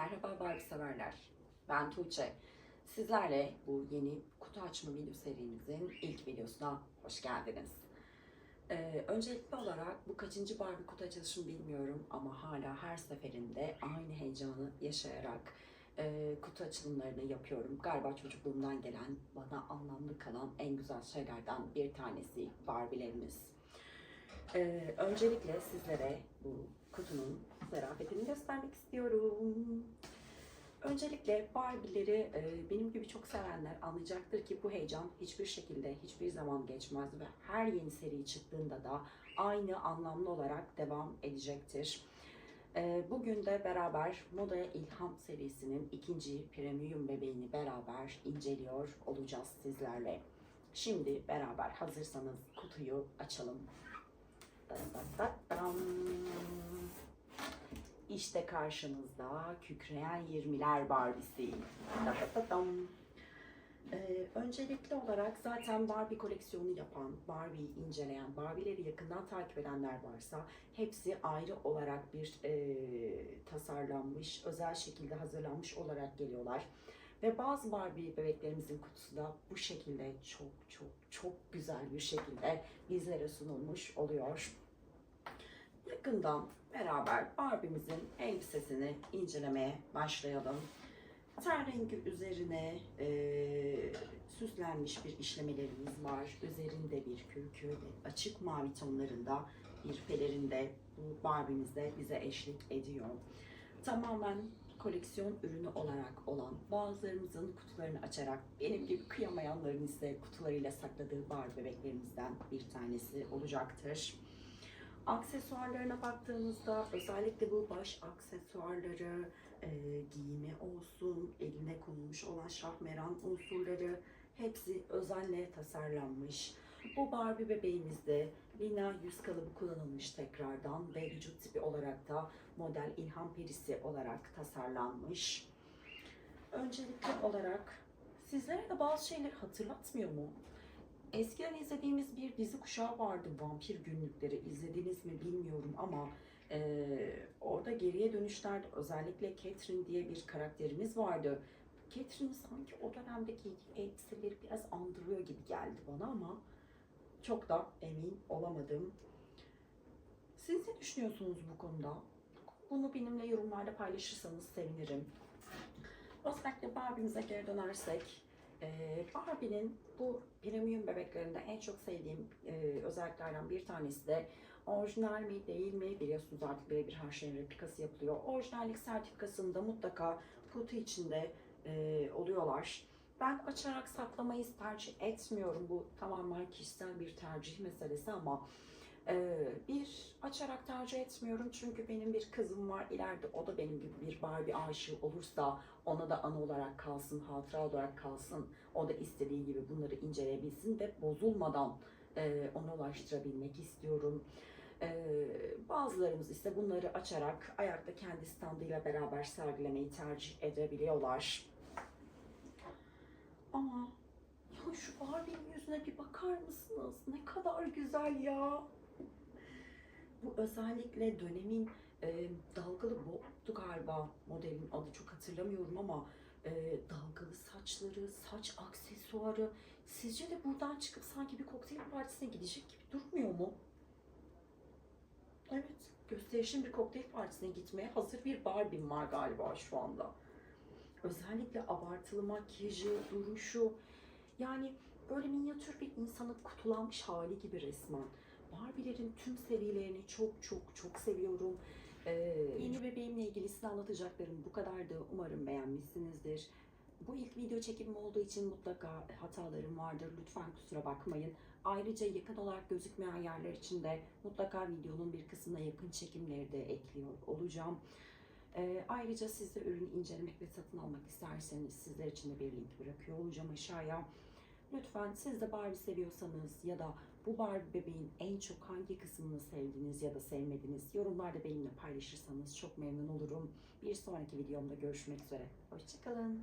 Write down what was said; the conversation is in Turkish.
Merhaba Barbie severler. Ben Tuğçe. Sizlerle bu yeni kutu açma video serimizin ilk videosuna hoş geldiniz. Ee, öncelikli olarak bu kaçıncı Barbie kutu açılışım bilmiyorum ama hala her seferinde aynı heyecanı yaşayarak e, kutu açılımlarını yapıyorum. Galiba çocukluğumdan gelen, bana anlamlı kalan en güzel şeylerden bir tanesi Barbie'lerimiz. Ee, öncelikle sizlere bu kutunun zarafetini göstermek istiyorum. Öncelikle Barbie'leri e, benim gibi çok sevenler anlayacaktır ki bu heyecan hiçbir şekilde hiçbir zaman geçmez ve her yeni seri çıktığında da aynı anlamlı olarak devam edecektir. E, bugün de beraber Modaya İlham serisinin ikinci premium bebeğini beraber inceliyor olacağız sizlerle. Şimdi beraber hazırsanız kutuyu açalım. İşte karşınızda kükreyen 20'ler Barbie'si. Ee, öncelikli olarak zaten Barbie koleksiyonu yapan, Barbie'yi inceleyen, Barbie'leri yakından takip edenler varsa hepsi ayrı olarak bir e, tasarlanmış, özel şekilde hazırlanmış olarak geliyorlar. Ve bazı Barbie bebeklerimizin kutusu da bu şekilde çok çok çok güzel bir şekilde bizlere sunulmuş oluyor. Yakından beraber Barbie'mizin elbisesini incelemeye başlayalım. Ten rengi üzerine eee, süslenmiş bir işlemelerimiz var. Üzerinde bir kürkü ve açık mavi tonlarında bir pelerinde bu Barbie'miz de bize eşlik ediyor. Tamamen koleksiyon ürünü olarak olan bazılarımızın kutularını açarak benim gibi kıyamayanların ise kutularıyla sakladığı Barbie bebeklerimizden bir tanesi olacaktır. Aksesuarlarına baktığımızda özellikle bu baş aksesuarları, e, giyimi olsun, eline konulmuş olan şahmeran unsurları hepsi özenle tasarlanmış. Bu Barbie bebeğimizde Lina yüz kalıbı kullanılmış tekrardan ve vücut tipi olarak da model İlham Perisi olarak tasarlanmış. Öncelikli olarak sizlere de bazı şeyleri hatırlatmıyor mu? Eskiden izlediğimiz bir dizi kuşağı vardı Vampir Günlükleri. İzlediniz mi bilmiyorum ama eee, orada geriye dönüşlerde özellikle Catherine diye bir karakterimiz vardı. Catherine sanki o dönemde giydiği elbiseleri biraz andırıyor gibi geldi bana ama çok da emin olamadım. Siz ne düşünüyorsunuz bu konuda? Bunu benimle yorumlarda paylaşırsanız sevinirim. Özellikle Barbie'mize geri dönersek, ee, Barbie'nin bu premium bebeklerinde en çok sevdiğim e, özelliklerden bir tanesi de orijinal mi değil mi biliyorsunuz artık birebir her şeyin replikası yapılıyor. Orijinallik sertifikasında mutlaka kutu içinde e, oluyorlar. Ben açarak saklamayı tercih etmiyorum. Bu tamamen kişisel bir tercih meselesi ama bir açarak tercih etmiyorum çünkü benim bir kızım var ileride o da benim gibi bir Barbie aşığı olursa ona da anı olarak kalsın, hatıra olarak kalsın. O da istediği gibi bunları inceleyebilsin ve bozulmadan e, ona ulaştırabilmek istiyorum. E, bazılarımız ise bunları açarak ayakta kendi standıyla beraber sergilemeyi tercih edebiliyorlar. Ama ya şu Barbie'nin yüzüne bir bakar mısınız? Ne kadar güzel ya. Özellikle dönemin e, dalgalı bobtu galiba modelin adı çok hatırlamıyorum ama e, dalgalı saçları, saç aksesuarı. Sizce de buradan çıkıp sanki bir kokteyl partisine gidecek gibi durmuyor mu? Evet, gösterişin bir kokteyl partisine gitmeye hazır bir Barbie'm var galiba şu anda. Özellikle abartılı makyajı, duruşu. Yani böyle minyatür bir insanın kutulanmış hali gibi resmen. Barbie'lerin tüm serilerini çok çok çok seviyorum. Ee, yeni bebeğimle ilgilisini anlatacaklarım bu kadardı. Umarım beğenmişsinizdir. Bu ilk video çekimim olduğu için mutlaka hatalarım vardır. Lütfen kusura bakmayın. Ayrıca yakın olarak gözükmeyen yerler için de mutlaka videonun bir kısmına yakın çekimleri de ekliyor olacağım. Ee, ayrıca siz de ürünü incelemek ve satın almak isterseniz sizler için de bir link bırakıyor olacağım aşağıya. Lütfen siz de Barbie seviyorsanız ya da bu Barbie bebeğin en çok hangi kısmını sevdiniz ya da sevmediniz yorumlarda benimle paylaşırsanız çok memnun olurum. Bir sonraki videomda görüşmek üzere. Hoşçakalın.